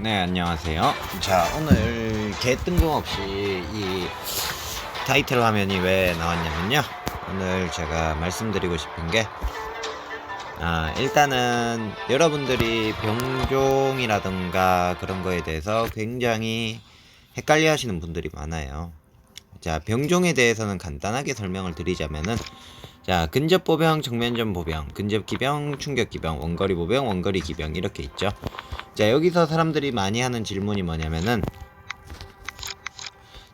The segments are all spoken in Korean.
네, 안녕하세요. 자, 오늘 개 뜬금없이 이 타이틀 화면이 왜 나왔냐면요. 오늘 제가 말씀드리고 싶은 게, 아, 일단은 여러분들이 병종이라든가 그런 거에 대해서 굉장히 헷갈려 하시는 분들이 많아요. 자, 병종에 대해서는 간단하게 설명을 드리자면은, 자, 근접 보병, 정면전 보병, 근접 기병, 충격 기병, 원거리 보병, 원거리 기병 이렇게 있죠. 자, 여기서 사람들이 많이 하는 질문이 뭐냐면은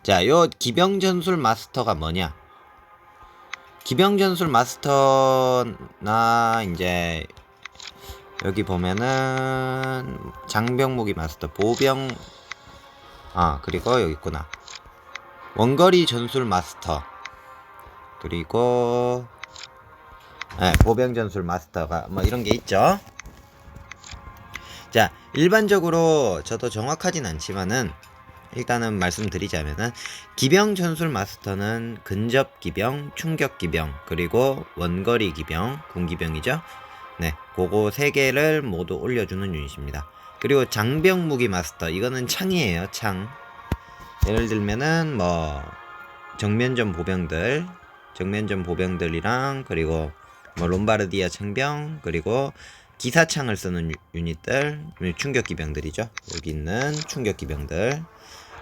자, 요 기병 전술 마스터가 뭐냐? 기병 전술 마스터나 이제 여기 보면은 장병 무기 마스터, 보병 아, 그리고 여기 있구나. 원거리 전술 마스터. 그리고 네, 보병 전술 마스터가 뭐 이런 게 있죠. 자, 일반적으로 저도 정확하진 않지만은 일단은 말씀드리자면은 기병 전술 마스터는 근접 기병, 충격 기병, 그리고 원거리 기병, 군기병이죠. 네, 그거 세 개를 모두 올려주는 유닛입니다. 그리고 장병 무기 마스터 이거는 창이에요, 창. 예를 들면은 뭐 정면전 보병들, 정면전 보병들이랑 그리고 뭐 롬바르디아 창병 그리고 기사창을 쓰는 유- 유닛들 충격 기병들이죠. 여기 있는 충격 기병들.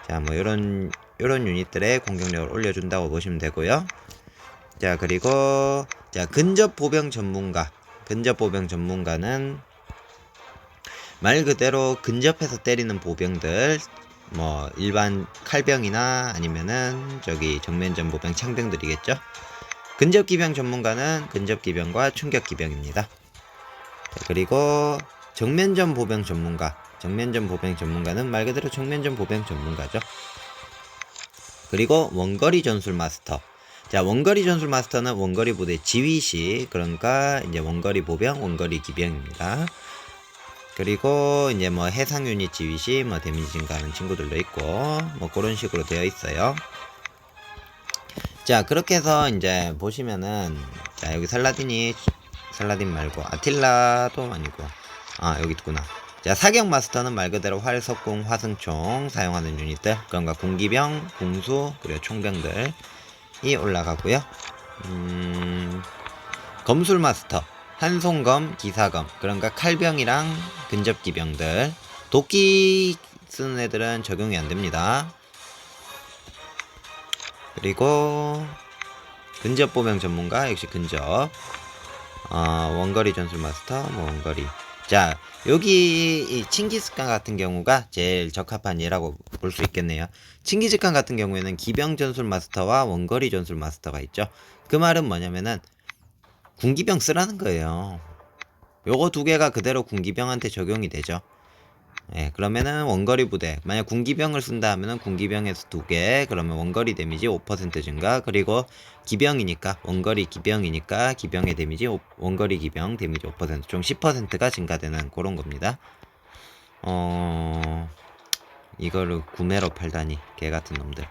자, 뭐 이런 이런 유닛들의 공격력을 올려준다고 보시면 되고요. 자, 그리고 자 근접 보병 전문가. 근접 보병 전문가는 말 그대로 근접해서 때리는 보병들. 뭐 일반 칼병이나 아니면은 저기 정면전 보병 창병들이겠죠. 근접 기병 전문가는 근접 기병과 충격 기병입니다. 자, 그리고 정면전 보병 전문가. 정면전 보병 전문가는 말 그대로 정면전 보병 전문가죠. 그리고 원거리 전술 마스터. 자, 원거리 전술 마스터는 원거리 부대 지휘시, 그러니까 이제 원거리 보병, 원거리 기병입니다. 그리고 이제 뭐 해상 유닛 지휘시, 뭐 데미지 증가하는 친구들도 있고, 뭐 그런 식으로 되어 있어요. 자, 그렇게 해서 이제 보시면은, 자, 여기 살라딘이 살라딘 말고 아틸라도 아니고 아 여기 있구나. 자 사격 마스터는 말 그대로 활, 석궁, 화승총 사용하는 유닛들 그런가 공기병, 공수 그리고 총병들이 올라가고요. 음 검술 마스터 한송검, 기사검 그런가 칼병이랑 근접기병들. 도끼 쓰는 애들은 적용이 안 됩니다 그리고 근접 보병 전문가 역시 근접 어, 원거리 전술 마스터, 뭐 원거리. 자, 여기 이 칭기스칸 같은 경우가 제일 적합한 예라고 볼 수 있겠네요. 칭기스칸 같은 경우에는 기병 전술 마스터와 원거리 전술 마스터가 있죠. 그 말은 뭐냐면은 군기병 쓰라는 거예요. 요거 두 개가 그대로 군기병한테 적용이 되죠. 예, 그러면은 원거리 부대 만약 군기병을 쓴다 하면은 군기병에서 두 개, 그러면 원거리 데미지 5% 증가, 그리고 기병이니까 원거리 기병이니까 기병의 데미지 오- 원거리 기병 데미지 5%총 10%가 증가되는 그런 겁니다. 어 이거를 구매로 팔다니 개 같은 놈들.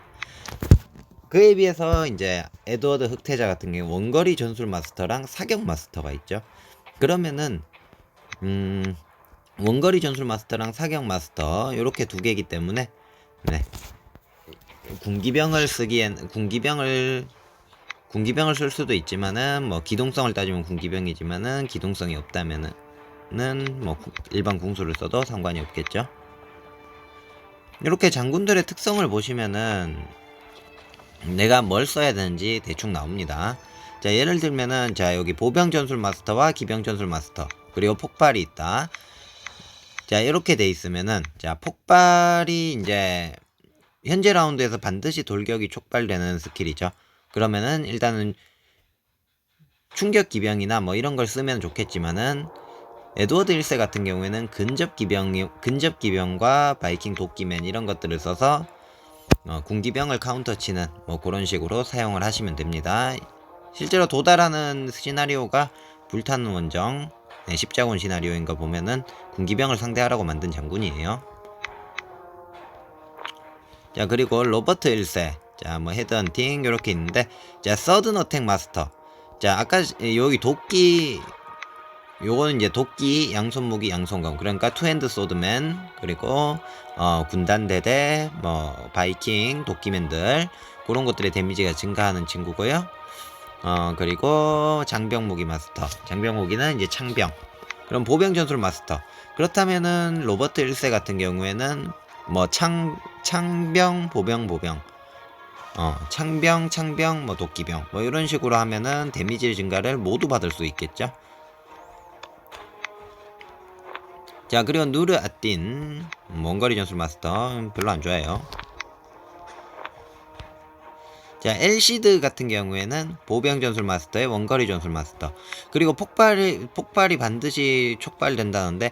그에 비해서 이제 에드워드 흑태자 같은 경우 원거리 전술 마스터랑 사격 마스터가 있죠. 그러면은 음 원거리 전술 마스터랑 사격 마스터 이렇게 두 개이기 때문에 네 군기병을 쓰기엔 군기병을 군기병을 쓸 수도 있지만은 뭐 기동성을 따지면 군기병이지만은 기동성이 없다면은 뭐 구- 일반 궁수를 써도 상관이 없겠죠. 이렇게 장군들의 특성을 보시면은 내가 뭘 써야 되는지 대충 나옵니다. 자 예를 들면은 자 여기 보병 전술 마스터와 기병 전술 마스터 그리고 폭발이 있다. 자 이렇게 돼 있으면은 자 폭발이 이제 현재 라운드에서 반드시 돌격이 촉발되는 스킬이죠. 그러면은 일단은 충격 기병이나 뭐 이런 걸 쓰면 좋겠지만은 에드워드 1세 같은 경우에는 근접 기병 근접 기병과 바이킹 도끼맨 이런 것들을 써서 어, 군기병을 카운터 치는 뭐 그런 식으로 사용을 하시면 됩니다. 실제로 도달하는 시나리오가 불타는 원정 네, 십자군 시나리오인 거 보면은 군기병을 상대하라고 만든 장군이에요. 자 그리고 로버트 1세 자뭐 헤드헌팅 이렇게 있는데 자 서든 어택 마스터 자 아까 여기 도끼 요거는 이제 도끼, 양손 무기, 양손검. 그러니까 투핸드 소드맨, 그리고 어, 군단 대대, 뭐 바이킹, 도끼맨들 그런 것들의 데미지가 증가하는 친구고요. 어, 그리고 장병 무기 마스터. 장병 무기는 이제 창병. 그럼 보병 전술 마스터. 그렇다면은 로버트 1세 같은 경우에는 뭐 창 창병, 보병, 보병. 어, 창병, 창병, 뭐 도끼병. 뭐 이런 식으로 하면은 데미지 증가를 모두 받을 수 있겠죠. 자, 그리고 누르 아틴 몽거리 전술 마스터 별로 안 좋아해요. 자, 엘시드 같은 경우에는 보병 전술 마스터의 원거리 전술 마스터. 그리고 폭발이 폭발이 반드시 촉발된다는데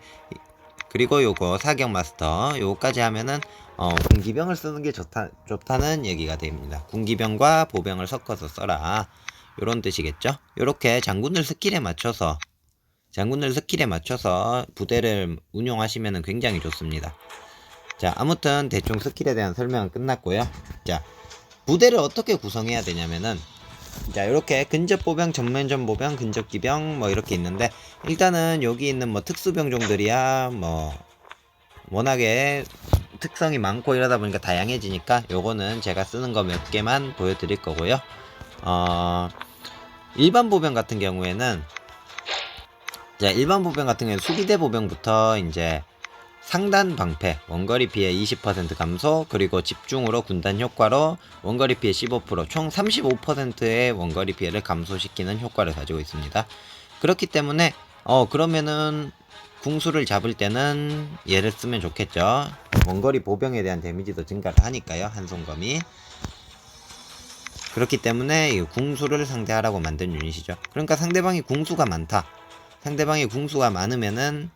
그리고 요거 사격 마스터 요거까지 하면은 어, 군기병을 쓰는 게 좋다 좋다는 얘기가 됩니다. 군기병과 보병을 섞어서 써라. 요런 뜻이겠죠? 요렇게 장군들 스킬에 맞춰서 장군들 스킬에 맞춰서 부대를 운용하시면 굉장히 좋습니다. 자, 아무튼 대충 스킬에 대한 설명은 끝났고요. 자, 부대를 어떻게 구성해야 되냐면은 자, 이렇게 근접 보병, 전면전 보병, 근접 기병 뭐 이렇게 있는데 일단은 여기 있는 뭐 특수병종들이야 뭐 워낙에 특성이 많고 이러다 보니까 다양해지니까 요거는 제가 쓰는 거 몇 개만 보여드릴 거고요. 어, 일반 보병 같은 경우에는 자, 일반 보병 같은 경우에는 수비대 보병부터 이제 상단 방패, 원거리 피해 20% 감소, 그리고 집중으로 군단 효과로 원거리 피해 15%, 총 35%의 원거리 피해를 감소시키는 효과를 가지고 있습니다. 그렇기 때문에 어 그러면은 궁수를 잡을 때는 얘를 쓰면 좋겠죠. 원거리 보병에 대한 데미지도 증가를 하니까요. 한손검이. 그렇기 때문에 이 궁수를 상대하라고 만든 유닛이죠. 그러니까 상대방이 궁수가 많다. 상대방이 궁수가 많으면은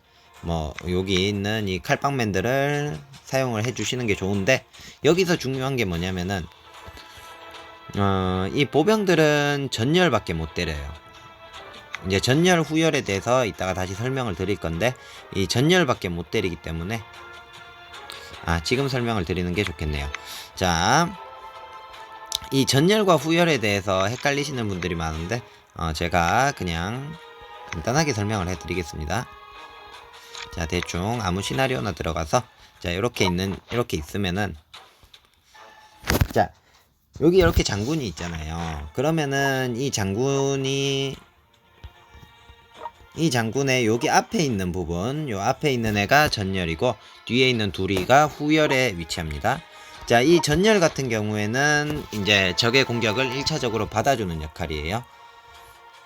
뭐 여기 있는 이 칼빵맨들을 사용을 해주시는 게 좋은데 여기서 중요한 게 뭐냐면은 어, 이 보병들은 전열밖에 못 때려요. 이제 전열 후열에 대해서 이따가 다시 설명을 드릴 건데 이 전열밖에 못 때리기 때문에 아 지금 설명을 드리는 게 좋겠네요. 자, 이 전열과 후열에 대해서 헷갈리시는 분들이 많은데 어, 제가 그냥 간단하게 설명을 해드리겠습니다. 자 대충 아무 시나리오나 들어가서 자 이렇게 있는 이렇게 있으면은 자 여기 이렇게 장군이 있잖아요. 그러면은 이 장군이 이 장군의 여기 앞에 있는 부분 요 앞에 있는 애가 전열이고 뒤에 있는 둘이가 후열에 위치합니다. 자 이 전열 같은 경우에는 이제 적의 공격을 1차적으로 받아주는 역할이에요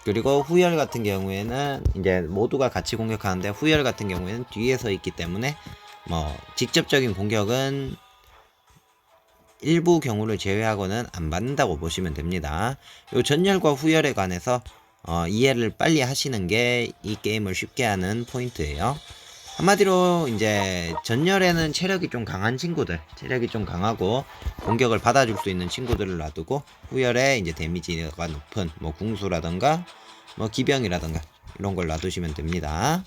그리고 후열 같은 경우에는 이제 모두가 같이 공격하는데 후열 같은 경우에는 뒤에서 있기 때문에 뭐 직접적인 공격은 일부 경우를 제외하고는 안 받는다고 보시면 됩니다. 요 전열과 후열에 관해서 어, 이해를 빨리 하시는 게 이 게임을 쉽게 하는 포인트예요. 한마디로 이제 전열에는 체력이 좀 강한 친구들, 체력이 좀 강하고 공격을 받아줄 수 있는 친구들을 놔두고 후열에 이제 데미지가 높은 뭐 궁수라던가 뭐 기병이라던가 이런 걸 놔두시면 됩니다.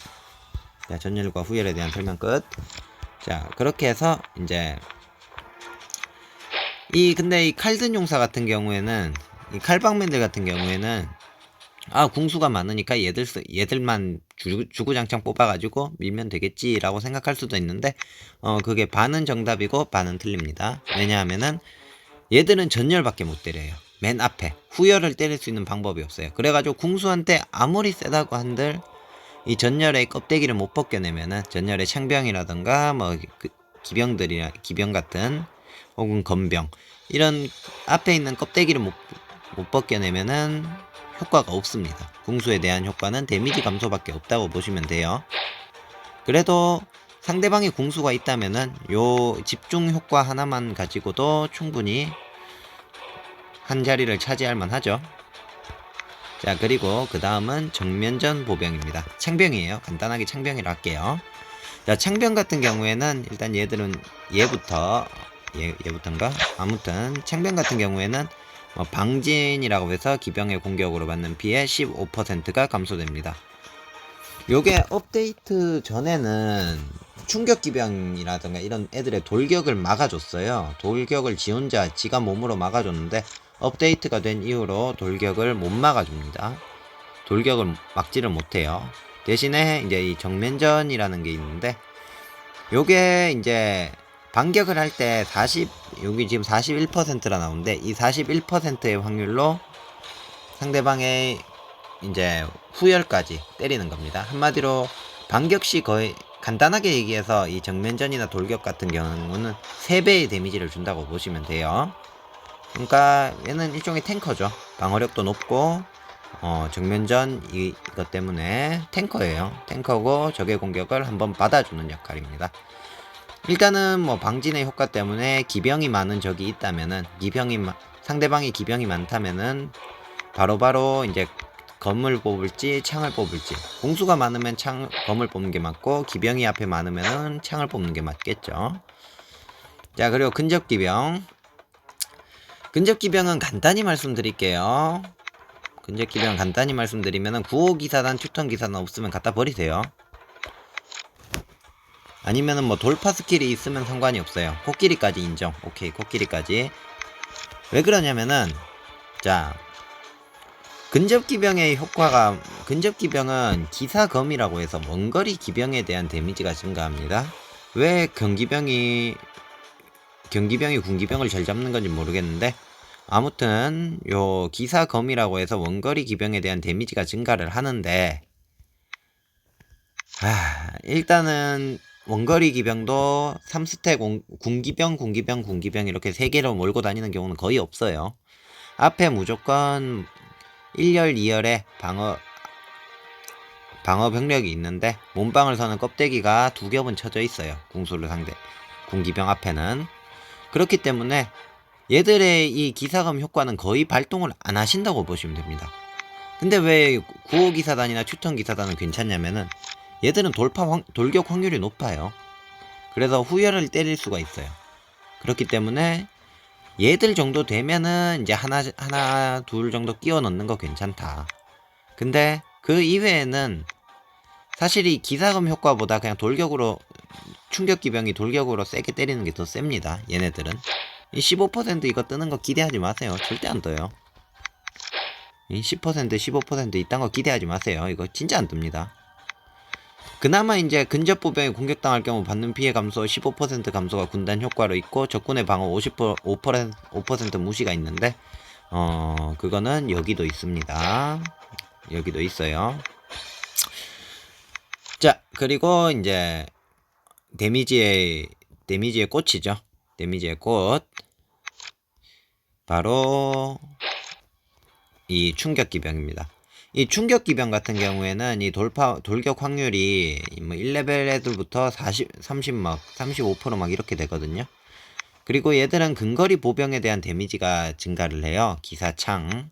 자, 전열과 후열에 대한 설명 끝. 자, 그렇게 해서 이제 이 근데 이 칼든 용사 같은 경우에는 이 칼방맨들 같은 경우에는 아 궁수가 많으니까 얘들 쓰- 얘들만 주, 주구장창 뽑아가지고 밀면 되겠지라고 생각할 수도 있는데 어 그게 반은 정답이고 반은 틀립니다. 왜냐하면은 얘들은 전열밖에 못 때려요. 맨 앞에 후열을 때릴 수 있는 방법이 없어요. 그래가지고 궁수한테 아무리 세다고 한들 이 전열의 껍데기를 못 벗겨내면은 전열의 창병이라던가 뭐 그 기병들이나 기병 같은 혹은 건병 이런 앞에 있는 껍데기를 못, 못 벗겨내면은 효과가 없습니다. 궁수에 대한 효과는 데미지 감소밖에 없다고 보시면 돼요. 그래도 상대방이 궁수가 있다면은 요 집중 효과 하나만 가지고도 충분히 한 자리를 차지할 만하죠. 자 그리고 그 다음은 정면전 보병입니다. 창병이에요. 간단하게 창병이라 할게요. 자 창병 같은 경우에는 일단 얘들은 얘부터 얘, 얘부터인가? 아무튼 창병 같은 경우에는 뭐 방진이라고 해서 기병의 공격으로 받는 피해 15%가 감소됩니다. 요게 업데이트 전에는 충격 기병이라든가 이런 애들의 돌격을 막아줬어요. 돌격을 지 혼자 지가 몸으로 막아줬는데 업데이트가 된 이후로 돌격을 못 막아줍니다. 돌격을 막지를 못해요. 대신에 이제 이 정면전이라는 게 있는데 요게 이제 반격을 할 때 40 여기 지금 41%라 나오는데 이 41%의 확률로 상대방의 이제 후열까지 때리는 겁니다. 한마디로 반격 시 거의 간단하게 얘기해서 이 정면전이나 돌격 같은 경우는 3배의 데미지를 준다고 보시면 돼요. 그러니까 얘는 일종의 탱커죠. 방어력도 높고 어, 정면전 이, 이것 때문에 탱커예요. 탱커고 적의 공격을 한번 받아주는 역할입니다. 일단은 뭐 방진의 효과 때문에 기병이 많은 적이 있다면은 기병이 마- 상대방이 기병이 많다면은 바로 바로 이제 검을 뽑을지 창을 뽑을지 공수가 많으면 창 검을 뽑는 게 맞고 기병이 앞에 많으면은 창을 뽑는 게 맞겠죠. 자 그리고 근접 기병 근접 기병은 간단히 말씀드릴게요. 근접 기병 간단히 말씀드리면은 9호 기사단 튜턴 기사단 없으면 갖다 버리세요. 아니면은 뭐 돌파 스킬이 있으면 상관이 없어요. 코끼리까지 인정. 오케이 코끼리까지. 왜 그러냐면은 자 근접 기병의 효과가 근접 기병은 기사검이라고 해서 원거리 기병에 대한 데미지가 증가합니다. 왜 경기병이 경기병이 군기병을 잘 잡는 건지 모르겠는데 아무튼 요 기사검이라고 해서 원거리 기병에 대한 데미지가 증가를 하는데 아, 일단은 원거리 기병도 3스택 원- 군기병, 군기병, 군기병 이렇게 세 개로 몰고 다니는 경우는 거의 없어요. 앞에 무조건 1열, 2열에 방어 방어 병력이 있는데 몸방을 서는 껍데기가 두 겹은 쳐져 있어요. 궁수를 상대 군기병 앞에는 그렇기 때문에 얘들의 이 기사감 효과는 거의 발동을 안 하신다고 보시면 됩니다. 근데 왜 9호 기사단이나 추천 기사단은 괜찮냐면은 얘들은 돌파 확- 돌격 확률이 높아요. 그래서 후열을 때릴 수가 있어요. 그렇기 때문에 얘들 정도 되면은 이제 하나 하나 둘 정도 끼워 넣는 거 괜찮다. 근데 그 이외에는 사실 이 기사금 효과보다 그냥 돌격으로 충격 기병이 돌격으로 세게 때리는 게 더 셉니다. 얘네들은 이 15% 이거 뜨는 거 기대하지 마세요. 절대 안 떠요. 이 10% 15% 이딴 거 기대하지 마세요. 이거 진짜 안 뜹니다. 그나마 이제 근접 보병이 공격당할 경우 받는 피해 감소 15% 감소가 군단 효과로 있고 적군의 방어 50% 5%, 5% 무시가 있는데 어 그거는 여기도 있습니다. 여기도 있어요. 자 그리고 이제 데미지의 데미지의 꽃이죠. 데미지의 꽃 바로 이 충격 기병입니다. 이 충격 기병 같은 경우에는 이 돌파 돌격 확률이 뭐 1레벨 애들부터 40, 30막 35%막 이렇게 되거든요. 그리고 얘들은 근거리 보병에 대한 데미지가 증가를 해요. 기사창,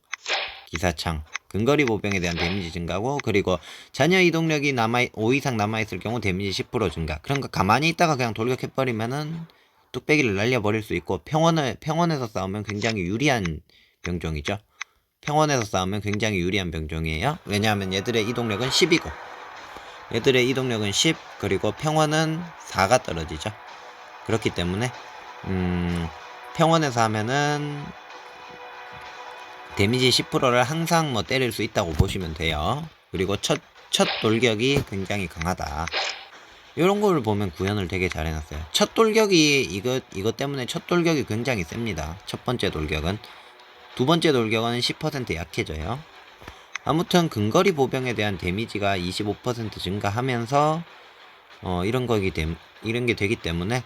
기사창. 근거리 보병에 대한 데미지 증가고 그리고 잔여 이동력이 남아 5 이상 남아 있을 경우 데미지 10% 증가. 그러니까 가만히 있다가 그냥 돌격해 버리면은 뚝배기를 날려 버릴 수 있고 평원을 평원에서 싸우면 굉장히 유리한 병종이죠. 평원에서 싸우면 굉장히 유리한 병종이에요. 왜냐하면 얘들의 이동력은 10이고 얘들의 이동력은 10 그리고 평원은 4가 떨어지죠. 그렇기 때문에 음, 평원에서 하면은 데미지 10%를 항상 뭐 때릴 수 있다고 보시면 돼요. 그리고 첫, 첫 돌격이 굉장히 강하다. 이런 걸 보면 구현을 되게 잘 해놨어요. 첫 돌격이 이것 이것 때문에 첫 돌격이 굉장히 셉니다. 첫 번째 돌격은 두 번째 돌격은 10% 약해져요. 아무튼 근거리 보병에 대한 데미지가 25% 증가하면서 어, 이런 거기 됨 이런 게 되기 때문에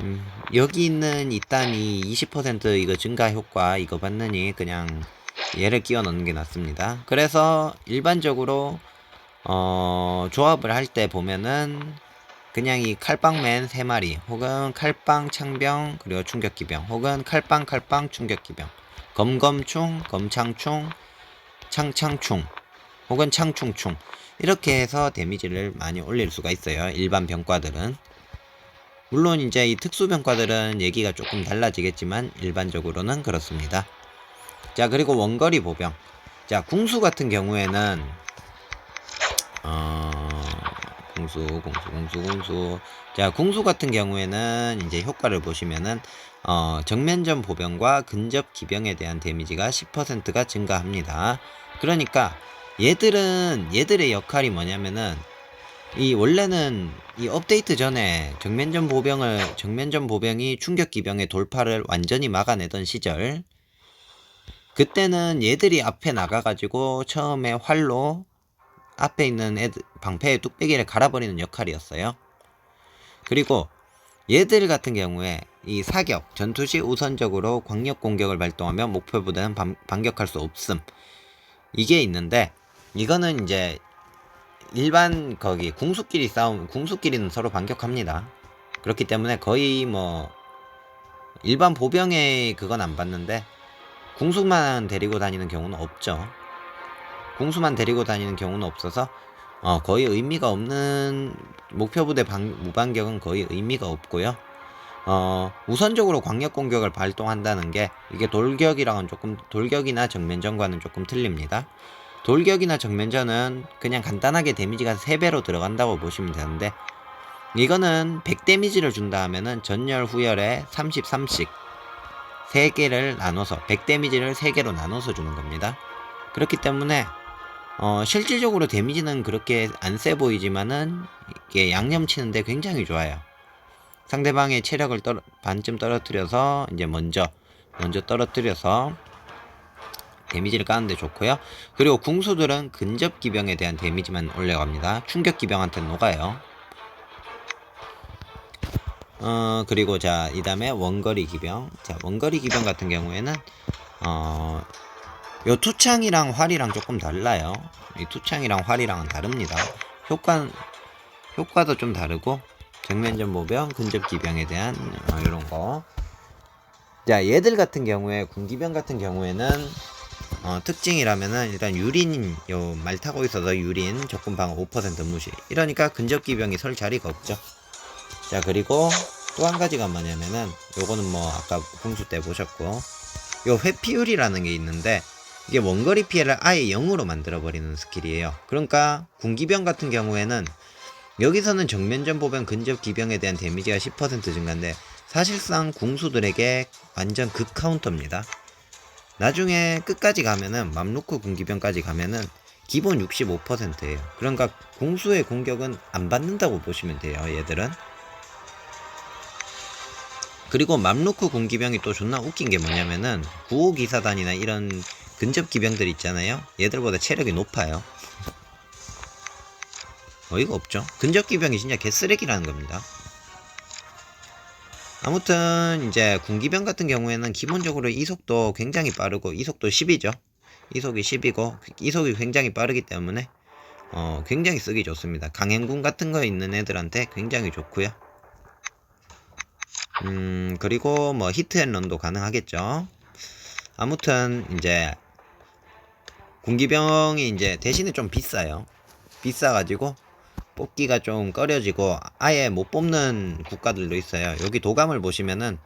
음, 여기 있는 이딴이 20% 이거 증가 효과 이거 받느니 그냥 얘를 끼워 넣는 게 낫습니다. 그래서 일반적으로 어, 조합을 할 때 보면은 그냥 이 칼빵맨 3마리 혹은 칼빵 창병 그리고 충격기병 혹은 칼빵 칼빵 충격기병 검검충 검창충 창창충 혹은 창충충 이렇게 해서 데미지를 많이 올릴 수가 있어요. 일반 병과들은 물론 이제 이 특수 병과들은 얘기가 조금 달라지겠지만 일반적으로는 그렇습니다. 자 그리고 원거리 보병. 자 궁수 같은 경우에는 어 궁수 궁수 궁수 궁수. 자 궁수 같은 경우에는 이제 효과를 보시면은 어 정면전 보병과 근접 기병에 대한 데미지가 10%가 증가합니다. 그러니까 얘들은 얘들의 역할이 뭐냐면은 이 원래는 이 업데이트 전에 정면전 보병을 정면전 보병이 충격 기병의 돌파를 완전히 막아내던 시절 그때는 얘들이 앞에 나가가지고 처음에 활로 앞에 있는 애들 방패의 뚝배기를 갈아버리는 역할이었어요. 그리고 얘들 같은 경우에 이 사격 전투 시 우선적으로 광역 공격을 발동하며 목표보다는 반, 반격할 수 없음 이게 있는데 이거는 이제 일반 거기 궁수끼리 싸움 궁수끼리는 서로 반격합니다. 그렇기 때문에 거의 뭐 일반 보병의 그건 안 봤는데 궁수만 데리고 다니는 경우는 없죠. 궁수만 데리고 다니는 경우는 없어서 어, 거의 의미가 없는 목표 부대 방, 무반격은 거의 의미가 없고요. 어, 우선적으로 광역 공격을 발동한다는 게 이게 돌격이랑은 조금 돌격이나 정면전과는 조금 틀립니다. 돌격이나 정면전은 그냥 간단하게 데미지가 3배로 들어간다고 보시면 되는데 이거는 100 데미지를 준다 하면은 전열 후열에 30, 30 3개를 나눠서 100 데미지를 3개로 나눠서 주는 겁니다. 그렇기 때문에 어, 실질적으로 데미지는 그렇게 안 세 보이지만은 이게 양념 치는데 굉장히 좋아요. 상대방의 체력을 떨어, 반쯤 떨어뜨려서 이제 먼저 먼저 떨어뜨려서 데미지를 까는데 좋고요. 그리고 궁수들은 근접 기병에 대한 데미지만 올려갑니다. 충격 기병한테는 녹아요. 어 그리고 자 이 다음에 원거리 기병. 자 원거리 기병 같은 경우에는 어. 요 투창이랑 활이랑 조금 달라요. 이 투창이랑 활이랑은 다릅니다. 효과 효과도 좀 다르고 정면전 보병, 근접 기병에 대한 어, 이런 거. 자 얘들 같은 경우에 군기병 같은 경우에는 어, 특징이라면은 일단 유린 요 말 타고 있어서 유린 적군 방어 5% 무시. 이러니까 근접 기병이 설 자리가 없죠. 자 그리고 또 한 가지가 뭐냐면은 요거는 뭐 아까 공수 때 보셨고 요 회피율이라는 게 있는데 이게 원거리 피해를 아예 0으로 만들어 버리는 스킬이에요. 그러니까 군기병 같은 경우에는 여기서는 정면전 보병 근접 기병에 대한 데미지가 10% 증가인데 사실상 궁수들에게 완전 극 카운터입니다. 나중에 끝까지 가면은 맘루크 군기병까지 가면은 기본 65%예요. 그러니까 궁수의 공격은 안 받는다고 보시면 돼요. 얘들은. 그리고 맘루크 군기병이 또 존나 웃긴 게 뭐냐면은 구호기사단이나 이런 근접 기병들 있잖아요. 얘들보다 체력이 높아요. 어이가 없죠. 근접 기병이 진짜 개쓰레기라는 겁니다. 아무튼 이제 군기병 같은 경우에는 기본적으로 이속도 굉장히 빠르고 이속도 10이죠. 이속이 10이고 이속이 굉장히 빠르기 때문에 어 굉장히 쓰기 좋습니다. 강행군 같은 거 있는 애들한테 굉장히 좋고요. 음 그리고 뭐 히트앤런도 가능하겠죠. 아무튼 이제 군기병이 이제 대신에 좀 비싸요. 비싸가지고 뽑기가 좀 꺼려지고 아예 못 뽑는 국가들도 있어요. 여기 도감을 보시면은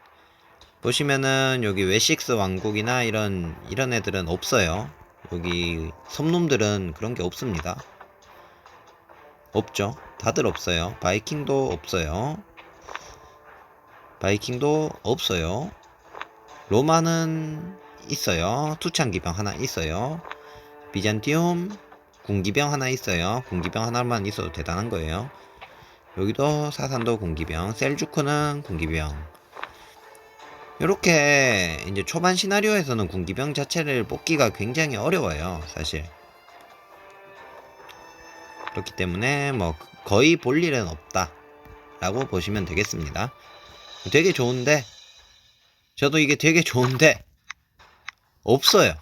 보시면은 여기 웨식스 왕국이나 이런 이런 애들은 없어요. 여기 섬놈들은 그런 게 없습니다. 없죠. 다들 없어요. 바이킹도 없어요. 바이킹도 없어요. 로마는 있어요. 투창 기병 하나 있어요. 비잔티움 군기병 하나 있어요. 군기병 하나만 있어도 대단한 거예요. 여기도 사산도 군기병, 셀주크는 군기병. 이렇게 이제 초반 시나리오에서는 군기병 자체를 뽑기가 굉장히 어려워요, 사실. 그렇기 때문에 뭐 거의 볼 일은 없다 라고 보시면 되겠습니다. 되게 좋은데 저도 이게 되게 좋은데 없어요.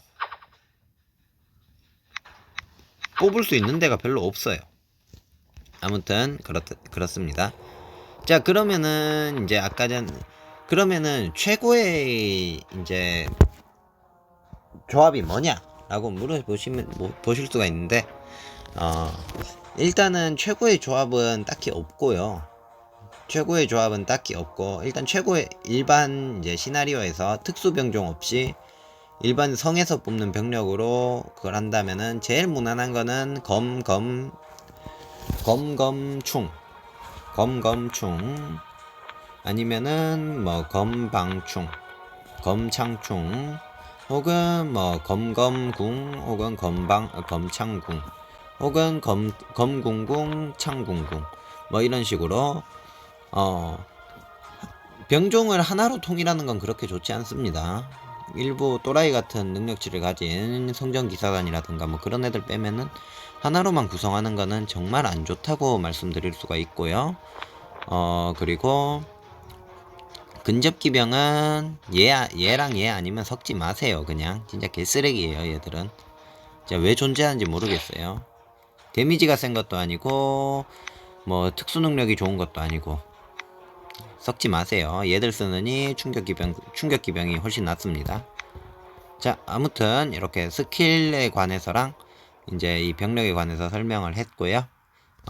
뽑을 수 있는 데가 별로 없어요. 아무튼 그렇 그렇습니다. 자 그러면은 이제 아까 전 그러면은 최고의 이제 조합이 뭐냐라고 물어보시면 뭐, 보실 수가 있는데 어 일단은 최고의 조합은 딱히 없고요. 최고의 조합은 딱히 없고 일단 최고의 일반 이제 시나리오에서 특수 병종 없이 일반 성에서 뽑는 병력으로 그걸 한다면은 제일 무난한 거는 검검 검검충. 검검충. 아니면은 뭐 검방충. 검창충. 혹은 뭐 검검궁. 혹은 검방 어, 검창궁. 혹은 검 검궁궁 창궁궁. 뭐 이런 식으로 어 병종을 하나로 통일하는 건 그렇게 좋지 않습니다. 일부 또라이 같은 능력치를 가진 성전 기사관이라든가 뭐 그런 애들 빼면은 하나로만 구성하는 거는 정말 안 좋다고 말씀드릴 수가 있고요. 어 그리고 근접 기병은 얘 얘랑 얘 아니면 섞지 마세요. 그냥 진짜 개쓰레기예요. 얘들은 진짜 왜 존재하는지 모르겠어요. 데미지가 센 것도 아니고 뭐 특수 능력이 좋은 것도 아니고 섞지 마세요. 얘들 쓰느니 충격 기병 충격 기병이 훨씬 낫습니다. 자 아무튼 이렇게 스킬에 관해서랑 이제 이 병력에 관해서 설명을 했고요.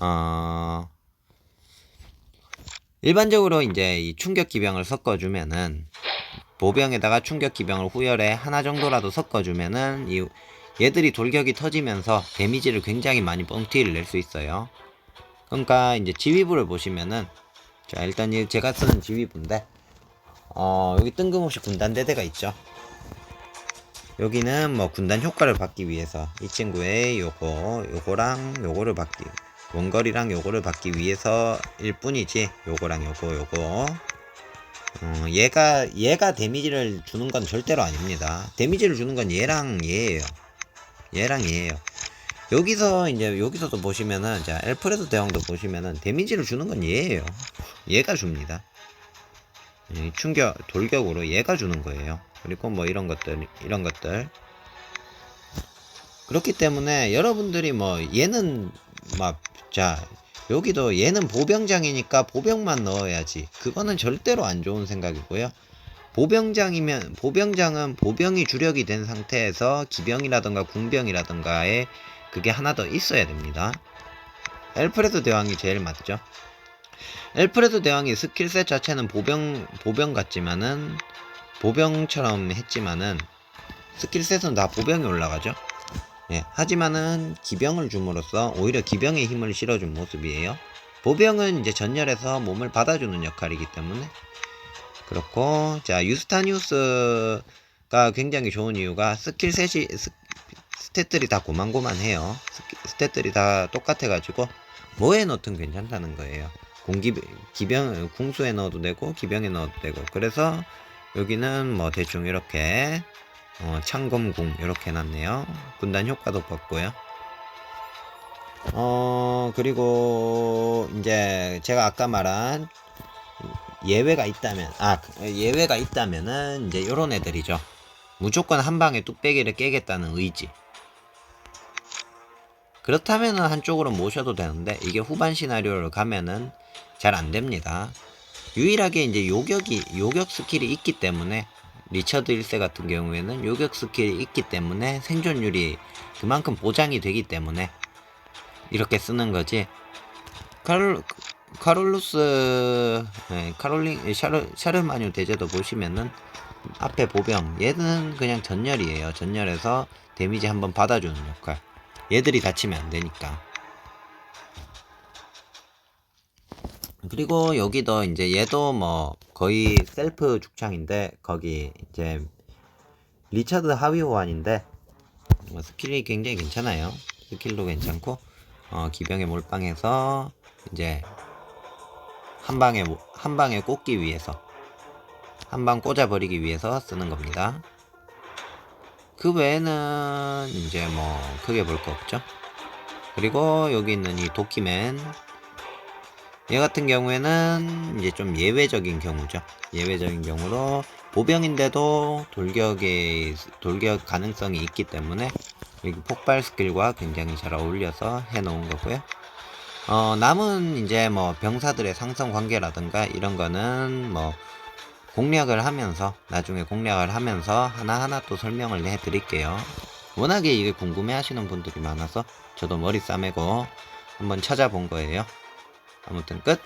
어 일반적으로 이제 이 충격 기병을 섞어주면은 보병에다가 충격 기병을 후열에 하나 정도라도 섞어주면은 이 얘들이 돌격이 터지면서 데미지를 굉장히 많이 뻥튀기를 낼 수 있어요. 그러니까 이제 지휘부를 보시면은 자 일단 이 제가 쓰는 지휘부인데 어 여기 뜬금없이 군단 대대가 있죠. 여기는 뭐 군단 효과를 받기 위해서 이 친구의 요거 요거랑 요거를 받기 원거리랑 요거를 받기 위해서 일 뿐이지 요거랑 요거 요거 어, 얘가 얘가 데미지를 주는 건 절대로 아닙니다. 데미지를 주는 건 얘랑 얘예요. 얘랑 얘예요. 여기서 이제 여기서도 보시면은 자 엘프레도 대왕도 보시면은 데미지를 주는 건 얘예요. 얘가 줍니다. 이 충격 돌격으로 얘가 주는 거예요. 그리고 뭐 이런 것들 이런 것들 그렇기 때문에 여러분들이 뭐 얘는 막 자 여기도 얘는 보병장이니까 보병만 넣어야지 그거는 절대로 안 좋은 생각이고요. 보병장이면 보병장은 보병이 주력이 된 상태에서 기병이라든가 궁병이라든가에 그게 하나 더 있어야 됩니다. 엘프레드 대왕이 제일 맞죠. 엘프레드 대왕이 스킬셋 자체는 보병 보병 같지만은 보병처럼 했지만은 스킬셋은 다 보병이 올라가죠. 예, 하지만은 기병을 줌으로써 오히려 기병의 힘을 실어준 모습이에요. 보병은 이제 전열에서 몸을 받아주는 역할이기 때문에 그렇고 자 유스타니우스가 굉장히 좋은 이유가 스킬셋이 스, 스탯들이 다 고만고만해요. 스탯들이 다 똑같아가지고 뭐에 넣든 괜찮다는 거예요. 공기 기병 궁수에 넣어도 되고 기병에 넣어도 되고 그래서 여기는 뭐 대충 이렇게 어, 창검궁 이렇게 해놨네요. 군단 효과도 봤고요. 어 그리고 이제 제가 아까 말한 예외가 있다면 아 예외가 있다면은 이제 요런 애들이죠. 무조건 한 방에 뚝배기를 깨겠다는 의지. 그렇다면은 한쪽으로 모셔도 되는데 이게 후반 시나리오를 가면은 잘 안 됩니다. 유일하게 이제 요격이 요격 스킬이 있기 때문에 리처드 1세 같은 경우에는 요격 스킬이 있기 때문에 생존율이 그만큼 보장이 되기 때문에 이렇게 쓰는 거지. 카롤 카롤루스 네, 카롤린 샤르 샤르마뉴 대제도 보시면은 앞에 보병 얘는 그냥 전열이에요. 전열에서 데미지 한번 받아주는 역할. 얘들이 다치면 안 되니까. 그리고 여기도 이제 얘도 뭐 거의 셀프 죽창인데 거기 이제 리처드 하위 호환인데 뭐 스킬이 굉장히 괜찮아요. 스킬도 괜찮고 어, 기병에 몰빵해서 이제 한 방에 모- 한 방에 꽂기 위해서 한 방 꽂아 버리기 위해서 쓰는 겁니다. 그 외에는 이제 뭐 크게 볼 거 없죠. 그리고 여기 있는 이 도끼맨 얘 같은 경우에는 이제 좀 예외적인 경우죠. 예외적인 경우로 보병인데도 돌격의 돌격 가능성이 있기 때문에 여기 폭발 스킬과 굉장히 잘 어울려서 해놓은 거고요. 어, 남은 이제 뭐 병사들의 상성 관계라든가 이런 거는 뭐 공략을 하면서 나중에 공략을 하면서 하나하나 또 설명을 해 드릴게요. 워낙에 이게 궁금해 하시는 분들이 많아서 저도 머리 싸매고 한번 찾아본 거예요. 아무튼 끝.